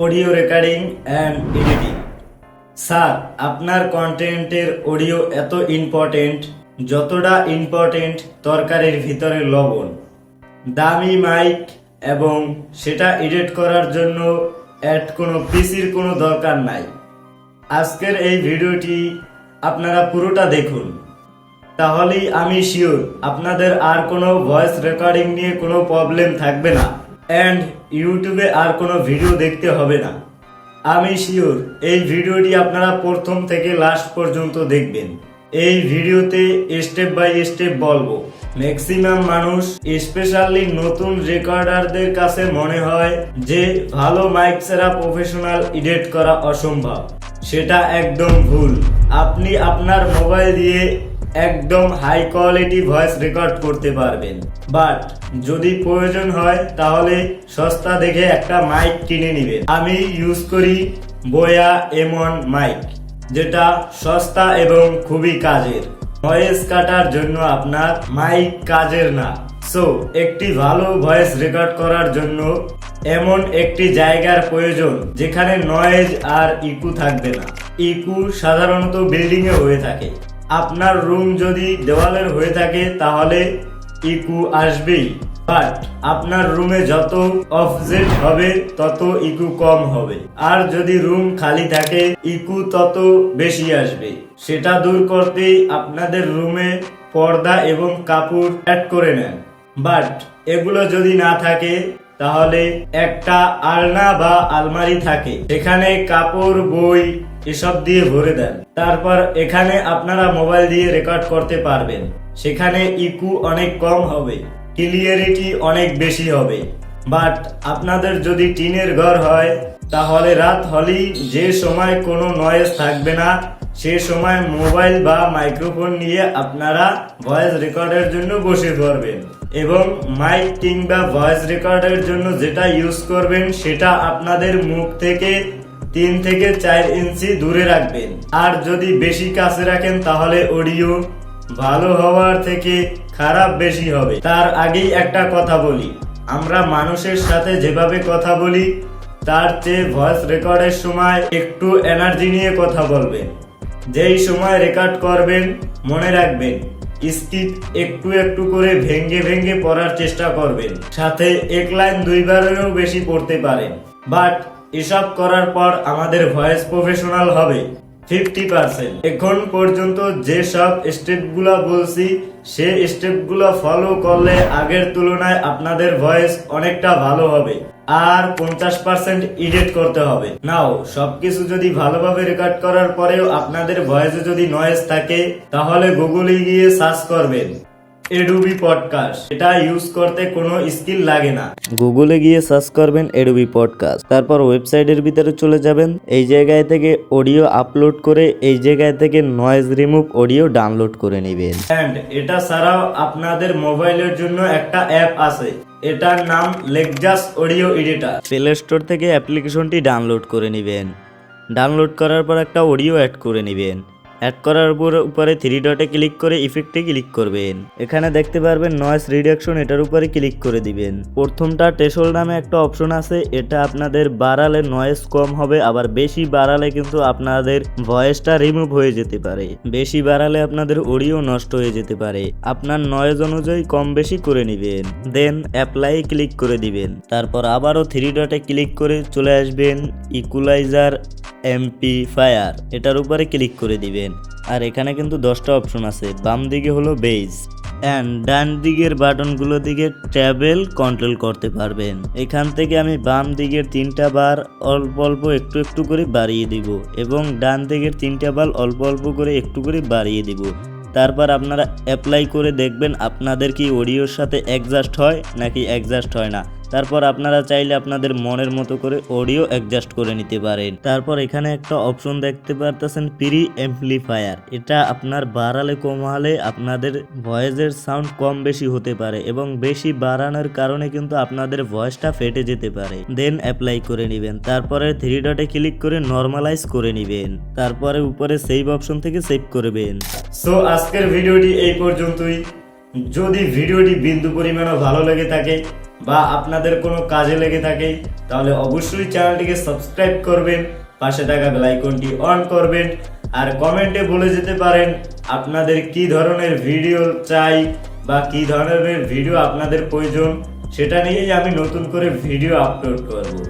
Audio recording and editing sir, আপনার কন্টেন্টের audio এত ইম্পর্টেন্ট যতটা ইম্পর্টেন্ট তরকারির ভিতরে লবণ। দামি মাইক এবং সেটা এডিট করার জন্য অ্যাড কোনো পিসির কোনো দরকার নাই। আজকের এই ভিডিওটি আপনারা পুরোটা দেখুন। তাহলেই আমি শিওর আপনাদের আর কোনো ভয়েস রেকর্ডিং নিয়ে কোনো প্রবলেম থাকবে না। অ্যান্ড ইউটিউবে আর কোনো ভিডিও দেখতে হবে না। আমি শিওর এই ভিডিওটি আপনারা প্রথম থেকে লাস্ট পর্যন্ত দেখবেন। এই ভিডিওতে স্টেপ বাই স্টেপ বলব। ম্যাক্সিমাম মানুষ স্পেশালি নতুন রেকর্ডারদের কাছে মনে হয় যে ভালো মাইক ছাড়া প্রফেশনাল এডিট করা অসম্ভব। সেটা একদম ভুল। আপনি আপনার মোবাইল দিয়ে একদম হাই কোয়ালিটি ভয়েস রেকর্ড করতে পারবেন। বাট যদি প্রয়োজন হয়, তাহলে সস্তা দেখে একটা মাইক কিনে নেবেন। আমি ইউজ করি বোয়া এমন মাইক যেটা সস্তা এবং খুবই কাজের। ভয়েস কাটার জন্য আপনার মাইক কাজের না। সো একটি ভালো ভয়েস রেকর্ড করার জন্য এমন একটি জায়গার প্রয়োজন, যেখানে নয়েজ আর ইকু থাকবে না। ইকু সাধারণত বিল্ডিং এ হয়ে থাকে। আপনার রুম যদি দেওয়ালের হয়ে থাকে, তাহলে ইকু আসবেই। বাট আপনার রুমে যত অফজেট হবে, তত ইকু কম হবে। আর যদি রুম খালি থাকে, ইকু তত বেশি আসবে। সেটা দূর করতেই আপনাদের রুমে পর্দা এবং কাপড় অ্যাড করে নেন। বাট এগুলো যদি না থাকে, তাহলে একটা আলনা বা আলমারি থাকে। সেখানে কাপড়, বই এসব দিয়ে ভরে দেন। তারপর এখানে আপনারা মোবাইল দিয়ে রেকর্ড করতে পারবেন। সেখানে ইকু অনেক কম হবে, ক্লিয়ারিটি অনেক বেশি হবে। বাট আপনাদের যদি টিনের ঘর হয়, তাহলে রাত হলেই যে সময় কোনো নয়েজ থাকবে না, সে সময় মোবাইল বা মাইক্রোফোন নিয়ে আপনারা ভয়েস রেকর্ডের জন্য বসে পড়বেন। এবং মাইক কিংবা ভয়েস রেকর্ডের জন্য যেটা ইউজ করবেন, সেটা আপনাদের মুখ থেকে তিন থেকে চার ইঞ্চি দূরে রাখবেন। আর যদি বেশি কাছে রাখেন, তাহলে অডিও ভালো হওয়ার থেকে খারাপ বেশি হবে। তার আগেই একটা কথা বলি। আমরা মানুষের সাথে যেভাবে কথা বলি, তার চেয়ে ভয়েস রেকর্ডের সময় একটু এনার্জি নিয়ে কথা বলবেন। যেই সময় রেকর্ড করবেন, মনে রাখবেন স্কিপ একটু একটু করে ভেঙ্গে ভেঙ্গে পড়ার চেষ্টা করবেন। সাথে এক লাইন দুইবারেরও বেশি পড়তে পারেন। বাট এসব করার পর আমাদের ভয়েস প্রফেশনাল হবে ফিফটি পার্সেন্ট। এখন পর্যন্ত যে সব স্টেপগুলো বলছি, সে স্টেপগুলো ফলো করলে আগের তুলনায় আপনাদের ভয়েস অনেকটা ভালো হবে। আর পঞ্চাশ পার্সেন্ট এডিট করতে হবে। নাও, সবকিছু যদি ভালোভাবে রেকর্ড করার পরেও আপনাদের ভয়েসে যদি নয়েজ থাকে, তাহলে গুগলে গিয়ে সার্চ করবেন। এডুবি পডকাস্ট এটা ইউজ করতে কোনো স্কিল লাগে না। গুগলে গিয়ে সার্চ করবেন এডুবি পডকাস্ট তারপর ওয়েবসাইটের ভিতরে চলে যাবেন। এই জায়গায় থেকে অডিও আপলোড করে এই জায়গায় থেকে নয়েজ রিমুভ অডিও ডাউনলোড করে নেবেন। অ্যান্ড এটা ছাড়াও আপনাদের মোবাইলের জন্য একটা অ্যাপ আছে। এটার নাম Lexis audio editor Play Store থেকে অ্যাপ্লিকেশনটি ডাউনলোড করে নেবেন। ডাউনলোড করার পর একটা অডিও অ্যাড করে নেবেন। অ্যাড করার উপরে থ্রি ডটে ক্লিক করে ইফেক্টে ক্লিক করবেন। এখানে দেখতে পারবেন নয়েস রিডাকশন এটার উপরে ক্লিক করে দিবেন। প্রথমটা টেসল নামে একটা অপশন আছে, এটা আপনাদের বাড়ালে নয়েস কম হবে, আবার বেশি বাড়ালে কিন্তু আপনাদের ভয়েসটা রিমুভ হয়ে যেতে পারে। বেশি বাড়ালে আপনাদের অডিও নষ্ট হয়ে যেতে পারে। আপনার নয়েজ অনুযায়ী কম বেশি করে নেবেন। দেন অ্যাপ্লাই ক্লিক করে দিবেন। তারপর আবারও থ্রি ডটে ক্লিক করে চলে আসবেন ইকুলাইজার এমপি ফায়ার এটার উপরে ক্লিক করে দিবেন। আর এখানে কিন্তু দশটা অপশন আছে, বাম দিকে হলো বেজ অ্যান্ড ডান দিকের বাটনগুলো দিকে ট্যাবেল কন্ট্রোল করতে পারবেন। এখান থেকে আমি বাম দিকের তিনটা বার অল্প অল্প একটু একটু করে বাড়িয়ে দিব এবং ডান দিকের তিনটা বার অল্প অল্প করে একটু করে বাড়িয়ে দিব। তারপর আপনারা অ্যাপ্লাই করে দেখবেন আপনাদের কি অডিওর সাথে অ্যাডজাস্ট হয় নাকি অ্যাডজাস্ট হয় না। তারপর আপনারা চাইলে আপনাদের মনের মতো করে অডিও অ্যাডজাস্ট করে নিতে পারেন। তারপর এখানে একটা অপশন দেখতে পারতেছেন প্রি এমপ্লিফায়ার এটা আপনার বাড়ালে কমালে আপনাদের ভয়েসের সাউন্ড কম বেশি হতে পারে এবং বেশি বাড়ানোর কারণে কিন্তু আপনাদের ভয়েসটা ফেটে যেতে পারে। দেন অ্যাপ্লাই করে নেবেন। তারপরে থ্রি ডটে ক্লিক করে নর্মালাইজ করে নেবেন। তারপরে উপরে সেভ অপশন থেকে সেভ করবেন। সো আজকের ভিডিওটি এই পর্যন্তই। যদি ভিডিওটি বিন্দু পরিমাণও ভালো লেগে থাকে বা আপনাদের কোনো কাজে লেগে থাকে, তাহলে অবশ্যই চ্যানেলটিকে সাবস্ক্রাইব করবেন, পাশে থাকা বেলাইকনটি অন করবেন, আর কমেন্টে বলে যেতে পারেন আপনাদের কি ধরনের ভিডিও চাই বা কি ধরনের ভিডিও আপনাদের প্রয়োজন, সেটা নিয়েই আমি নতুন করে ভিডিও আপলোড করব।